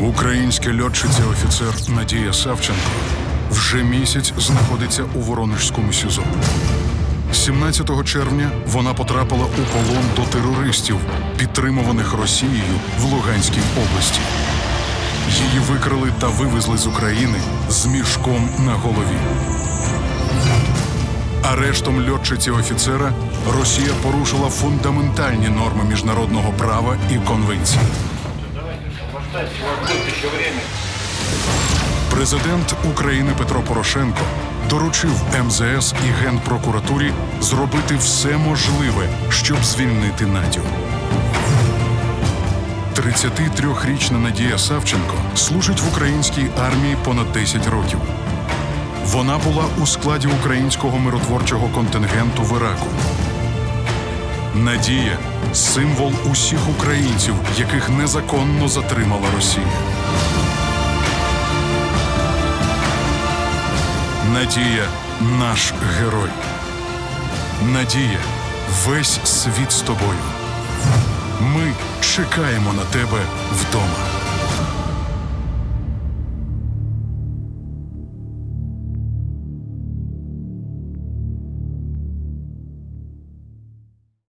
Українська льотчиця-офіцер Надія Савченко вже місяць знаходиться у Воронежському СІЗО. 17 червня вона потрапила у полон до терористів, підтримуваних Росією в Луганській області. Її викрили та вивезли з України з мішком на голові. Арештом льотчиці офіцера Росія порушила фундаментальні норми міжнародного права і конвенцій. Президент України Петро Порошенко доручив МЗС і Генпрокуратурі зробити все можливе, щоб звільнити Надю. 33-річна Надія Савченко служить в українській армії понад 10 років. Вона була у складі українського миротворчого контингенту в Іраку. Надія символ усіх українців, яких незаконно затримала Росія. Надія наш герой. Надія, весь світ з тобою. Ми чекаємо на тебе вдома.